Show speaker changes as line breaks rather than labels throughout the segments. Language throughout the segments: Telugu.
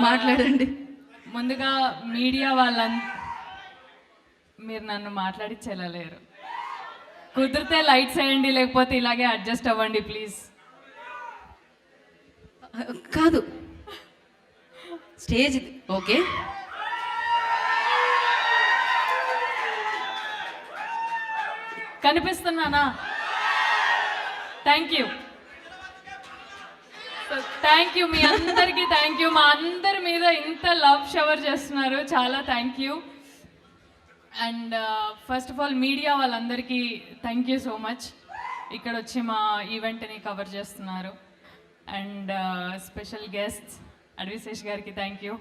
మాట్లాడండి.
ముందుగా మీడియా వాళ్ళం మీరు నన్ను మాట్లాడించేలాలేరు కుదిరితే లైట్స్ వేయండి లేకపోతే ఇలాగే అడ్జస్ట్ అవ్వండి ప్లీజ్.
కాదు. స్టేజ్ ఇది. Okay.
కనిపిస్తున్నానా? Thank you. Thank you మీ అందరికీ థ్యాంక్ యూ మా అందరి మీద ఇంత లవ్ షవర్ చేస్తున్నారు. చాలా thank you and first of all media వాళ్ళందరికీ థ్యాంక్ యూ సో మచ్ ఇక్కడ వచ్చి మా ఈవెంట్ని కవర్ చేస్తున్నారు. అండ్ స్పెషల్ గెస్ట్స్ అడ్విశేష్ గారికి థ్యాంక్ యూ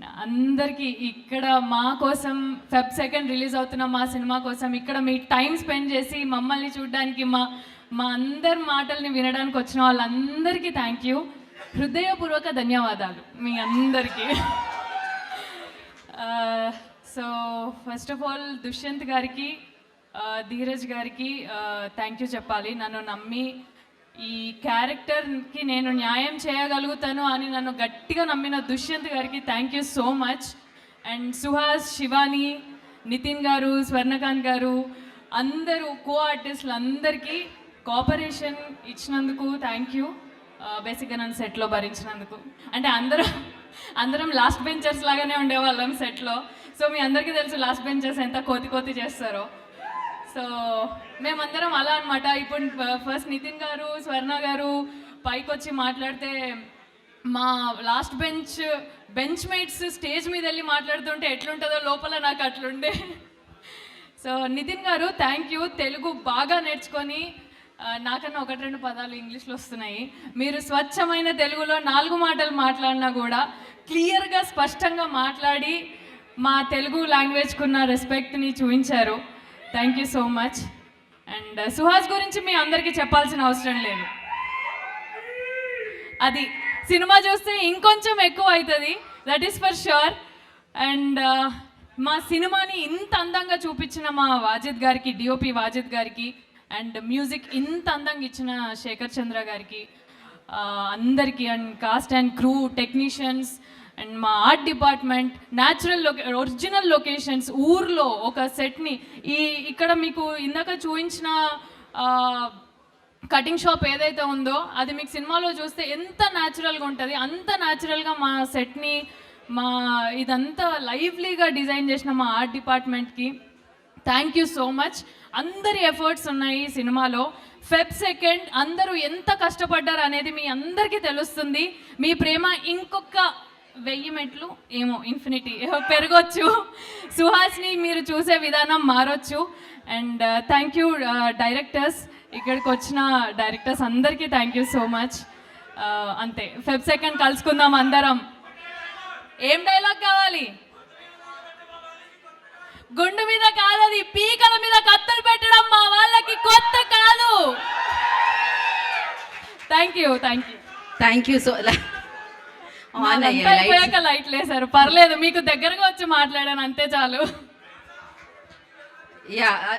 అందరికీ ఇక్కడ మా కోసం ఫెబ్ సెకండ్ రిలీజ్ అవుతున్న మా సినిమా కోసం ఇక్కడ మీ టైం స్పెండ్ చేసి మమ్మల్ని చూడడానికి మా మా అందరి మాటల్ని వినడానికి వచ్చిన వాళ్ళందరికీ థ్యాంక్ యూ హృదయపూర్వక ధన్యవాదాలు మీ అందరికీ. So first of all Dushyant గారికి uh, ధీరజ్ గారికి uh, థ్యాంక్ యూ చెప్పాలి. నన్ను నమ్మి ఈ క్యారెక్టర్కి నేను న్యాయం చేయగలుగుతాను అని నన్ను గట్టిగా నమ్మిన దుష్యంత్ గారికి thank you so much and Suhas Shivani Nitin గారు స్వర్ణకాంత్ గారు అందరూ కో ఆర్టిస్టులు అందరికీ కోఆపరేషన్ ఇచ్చినందుకు థ్యాంక్ యూ బేసిక్గా నన్ను సెట్లో భరించినందుకు. అంటే అందరం అందరం లాస్ట్ బెంచర్స్ లాగానే ఉండేవాళ్ళం సెట్లో సో మీ అందరికీ తెలుసు లాస్ట్ బెంచర్స్ ఎంత కోతి కోతి చేస్తారో. సో మేమందరం అలా అనమాట ఇప్పుడు ఫస్ట్ నితిన్ గారు స్వర్ణ గారు పైకి వచ్చి మాట్లాడితే మా last bench bench mates stage మీద వెళ్ళి మాట్లాడుతుంటే ఎట్లుంటుందో లోపల నాకు అట్లుండే. సో నితిన్ గారు థ్యాంక్ యూ తెలుగు బాగా నేర్చుకొని నాకన్నా ఒకటి రెండు పదాలు ఇంగ్లీష్లో వస్తున్నాయి. మీరు స్వచ్ఛమైన తెలుగులో నాలుగు మాటలు మాట్లాడినా కూడా క్లియర్గా స్పష్టంగా మాట్లాడి మా తెలుగు లాంగ్వేజ్కున్న రెస్పెక్ట్ని చూపించారు. Thank you so much and Suhas గురించి మీ అందరికీ చెప్పాల్సిన అవసరం లేదు. అది సినిమా చూస్తే ఇంకొంచెం ఎక్కువ అవుతుంది that is for sure and మా సినిమాని ఇంత అందంగా చూపించిన మా వాజిద్ గారికి డిఓపి వాజిద్ గారికి అండ్ మ్యూజిక్ ఇంత అందంగా ఇచ్చిన శేఖర్ చంద్ర గారికి uh, అందరికీ and cast and crew technicians and మా art department natural loca original locations ఊర్లో ఒక సెట్ని ఈ ఇక్కడ మీకు ఇందాక చూపించిన కటింగ్ షాప్ ఏదైతే ఉందో అది మీకు సినిమాలో చూస్తే ఎంత న్యాచురల్గా ఉంటుంది అంత న్యాచురల్గా మా సెట్ని మా ఇదంతా లైవ్లీగా డిజైన్ చేసిన మా ఆర్ట్ డిపార్ట్మెంట్కి థ్యాంక్ యూ సో మచ్ అందరి ఎఫర్ట్స్ ఉన్నాయి ఈ సినిమాలో. ఫెబ్ సెకండ్ అందరూ ఎంత కష్టపడ్డారు అనేది మీ అందరికీ తెలుస్తుంది. మీ ప్రేమ ఇంకొక వెయ్యి మెట్లు ఏమో ఇన్ఫినిటీ పెరగొచ్చు. సుహాస్ని మీరు చూసే విధానం మారొచ్చు. అండ్ థ్యాంక్ యూ డైరెక్టర్స్ ఇక్కడికి వచ్చిన డైరెక్టర్స్ అందరికీ థ్యాంక్ యూ సో మచ్ అంతే. ఫెబ్ సెకండ్ కలుసుకుందాం అందరం. ఏం డైలాగ్ కావాలి? గుండు మీద కాదది పీకల మీద కత్తలు పెట్టడం మా వాళ్ళకి కొత్త కాదు. Thank you thank you
thank you so
అయిపోయాక లైట్. లేసారు పర్లేదు మీకు దగ్గరగా వచ్చి మాట్లాడాను అంతే చాలు.
యా